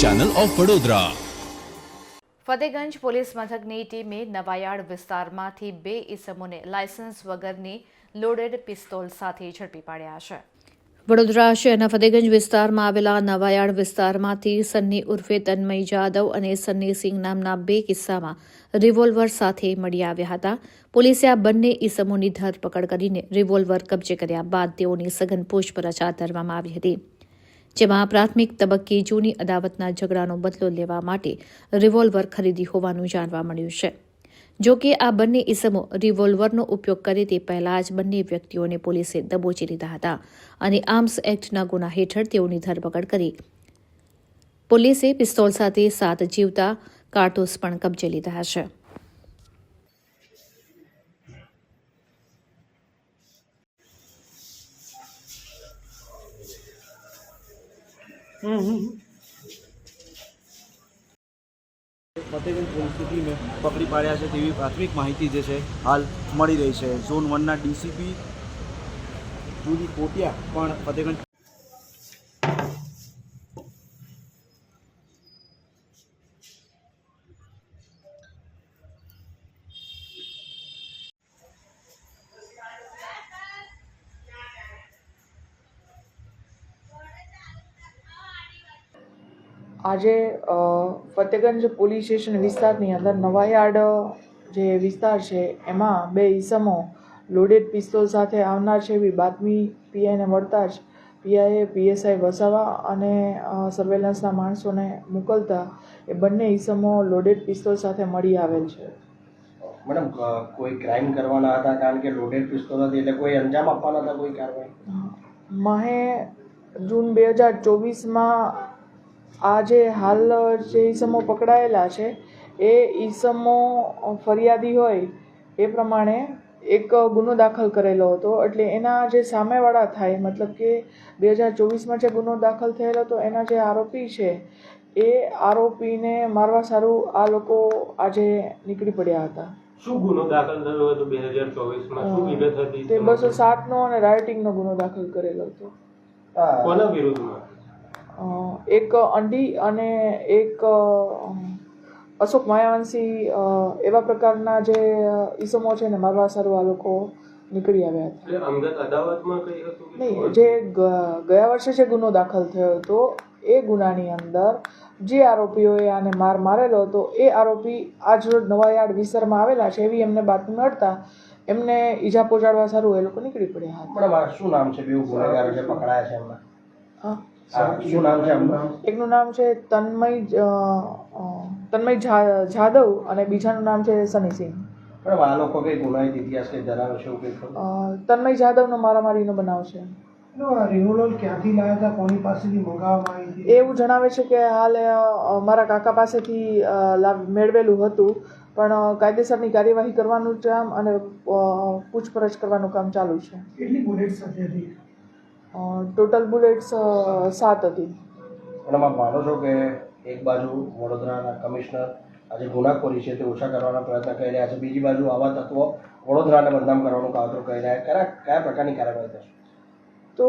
Channel of Vadodara Fatehganj police મથકની ટીમે નવાયાડ વિસ્તારમાંથી બે ઇસમોને લાયસન્સ વગરની લોડેડ પિસ્તોલ સાથે ઝડપી પાડ્યા છે. વડોદરા શહેરના ફતેગંજ વિસ્તારમાં આવેલા નવાયાડ વિસ્તારમાંથી સન્ની ઉર્ફે તન્મય જાદવ અને સન્ની સિંહ નામના બે કિસ્સામાં રિવોલ્વર સાથે મળી આવ્યા હતા. પોલીસે આ બંને ઇસમોની ધરપકડ કરીને રિવોલ્વર કબજે કર્યા બાદ તેઓની સઘન પૂછપરછ હાથ ધરવામાં આવી હતી. જેમાં પ્રાથમિક તબક્કે જૂની અદાવતના ઝઘડાનો બદલો લેવા માટે રિવોલ્વર ખરીદી હોવાનું જાણવા મળ્યું છે. જો કે આ બંને ઇસમો રિવોલ્વરનો ઉપયોગ કરે તે પહેલા જ બંને વ્યક્તિઓને પોલીસે દબોચી લીધા હતા અને આર્મ્સ એક્ટના ગુના હેઠળ તેઓની ધરપકડ કરી. પોલીસે પિસ્તોલ સાથે સાત જીવતા, કારતૂસ પણ કબજે લીધા છે. ફતેગંજ પોલીસ ટીમે પકડી પાડ્યા છે તેવી પ્રાથમિક માહિતી જે છે, હાલ મળી રહી છે. ઝોન વનના ડીસીપી જુદી કોટિયા પણ ફતેગંજ આજે ફતેગંજ પોલીસ સ્ટેશન વિસ્તારની અંદર નવાયાર્ડ જે વિસ્તાર છે એમાં બે ઈસમો લોડેડ પિસ્તોલ સાથે આવનાર છે એવી બાતમી પીઆઈને મળતા જ પીઆઈએ પીએસઆઈ વસાવા અને સર્વેલન્સના માણસોને મોકલતા એ બંને ઈસમો લોડેડ પિસ્તોલ સાથે મળી આવેલ છે. મેડમ કોઈ ક્રાઇમ કરવાના હતા? કારણ કે લોડેડ પિસ્તોલ હતી એટલે કોઈ અંજામ આપવાના હતા કોઈ કાર્યવાહી? માહે જૂન બે હજાર ચોવીસમાં આ જે હાલ જે ઈસમો પકડાયેલા છે એ ઈસમો ફરિયાદી હોય એ પ્રમાણે એક ગુનો દાખલ કરેલો હતો. એટલે એના જે સામેવાળા થાય મતલબ કે બે હજાર ચોવીસમાં જે ગુનો દાખલ થયેલો હતો એના જે આરોપી છે એ આરોપીને મારવા સારું આ લોકો આજે નીકળી પડ્યા હતા. શું ગુનો દાખલ થયો હતો બે હજાર ચોવીસમાં? શું વિગત હતી તે બસો સાતનો અને રાઇટિંગનો ગુનો દાખલ કરેલો હતો. કોના વિરુદ્ધમાં? એક અંડી અને એક અશોક માયાવંશી એવા પ્રકારના જે ઈસમો છે ને મારવા સારું આ લોકો નીકળી આવ્યા હતા. નહીં જે ગયા વર્ષે જે ગુનો દાખલ થયો હતો એ ગુનાની અંદર જે આરોપીઓએ આને માર મારેલો હતો એ આરોપી આજ રોજ નવાયાર્ડ વિસ્તારમાં આવેલા છે એવી એમને બાતમી મળતા એમને ઈજા પહોંચાડવા સારું એ લોકો નીકળી પડ્યા હતા. શું નામ છે? બેઉ ગુનેગાર જે પકડાયા છે એમના? હા. શું નામ છે એમનું? એકનું નામ છે તન્મય તન્મય જાદવ અને બીજાનું નામ છે સની સિંહ મેડમ આ લોકો કઈ ગુનાહિત ઇતિહાસ કઈ ધરાવે છે એવું કઈ તન્મય જાદવનો મારામારીનો બનાવ છે. એવું જણાવે છે કે હાલ મારા કાકા પાસેથી મેળવેલું હતું. પણ કાયદેસરની કાર્યવાહી કરવાનું કામ અને પૂછપરછ કરવાનું કામ ચાલુ છે. કેટલી બુલેટ સાથે હતી? ટોટલ બુલેટ્સ સાત હતી. મેડમ આપ માનો છો કે એક બાજુ વડોદરાના કમિશનર આજે ગુનાખોરી છે તે ઓછા કરવાના પ્રયત્ન કરી રહ્યા છે. બીજી બાજુ આવા તત્વો વડોદરાને બદનામ કરવાનું કાવતરું કરી રહ્યા કયા કયા પ્રકારની કાર્યવાહી થશે? તો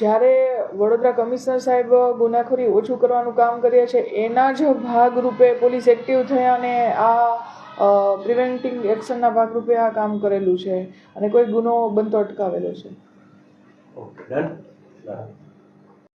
જ્યારે વડોદરા કમિશનર સાહેબ ગુનાખોરી ઓછું કરવાનું કામ કરીએ છે એના જ ભાગરૂપે પોલીસ એક્ટિવ થયા અને આ પ્રિવેન્ટિંગ એક્શનના ભાગરૂપે આ કામ કરેલું છે અને કોઈ ગુનો બનતો અટકાવેલો છે. Okay, then. Done.